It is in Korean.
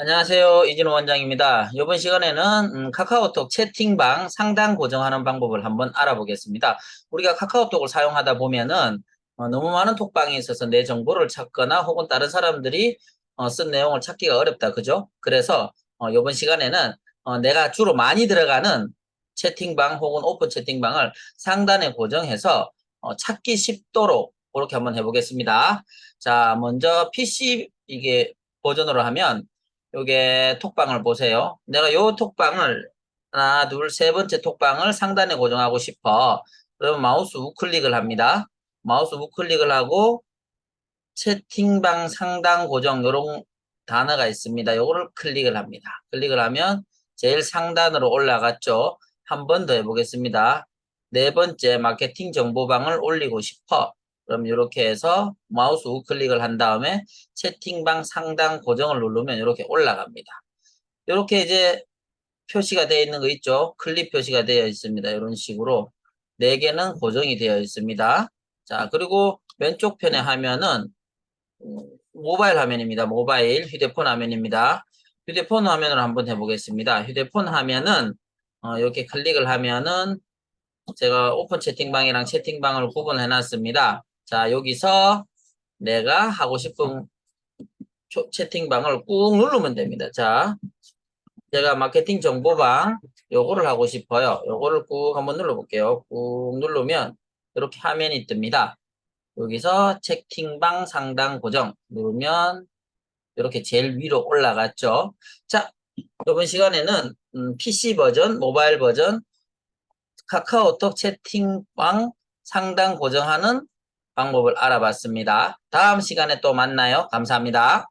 안녕하세요. 이진호 원장입니다. 이번 시간에는 음, 카카오톡 채팅방 상단 고정하는 방법을 한번 알아보겠습니다. 우리가 카카오톡을 사용하다 보면은 어, 너무 많은 톡방이 있어서 내 정보를 찾거나 혹은 다른 사람들이 어, 쓴 내용을 찾기가 어렵다. 그죠? 그래서 어, 이번 시간에는 어, 내가 주로 많이 들어가는 채팅방 혹은 오픈 채팅방을 상단에 고정해서 어, 찾기 쉽도록 그렇게 한번 해보겠습니다. 자, 먼저 PC 이게 버전으로 하면 요게 톡방을 보세요. 내가 요 톡방을 하나, 둘, 세 번째 톡방을 상단에 고정하고 싶어. 그러면 마우스 우클릭을 합니다. 마우스 우클릭을 하고 채팅방 상단 고정 요런 단어가 있습니다. 요거를 클릭을 합니다. 클릭을 하면 제일 상단으로 올라갔죠. 한 번 더 해보겠습니다. 네 번째 마케팅 정보방을 올리고 싶어. 그럼 이렇게 해서 마우스 우클릭을 한 다음에 채팅방 상단 고정을 누르면 이렇게 올라갑니다. 이렇게 이제 표시가 되어 있는 거 있죠? 클립 표시가 되어 있습니다. 이런 식으로 네 개는 고정이 되어 있습니다. 자, 그리고 왼쪽 편에 화면은 음, 모바일 화면입니다. 모바일 휴대폰 화면입니다. 휴대폰 화면을 한번 해보겠습니다. 휴대폰 화면은 어, 이렇게 클릭을 하면은 제가 오픈 채팅방이랑 채팅방을 구분해 놨습니다. 자, 여기서 내가 하고 싶은 초- 채팅방을 꾹 누르면 됩니다. 자, 제가 마케팅 정보방 요거를 하고 싶어요. 요거를 꾹 한번 눌러볼게요. 꾹 누르면 이렇게 화면이 뜹니다. 여기서 채팅방 상단 고정 누르면 이렇게 제일 위로 올라갔죠. 자, 이번 시간에는 음, PC 버전, 모바일 버전, 카카오톡 채팅방 상단 고정하는 방법을 알아봤습니다. 다음 시간에 또 만나요. 감사합니다.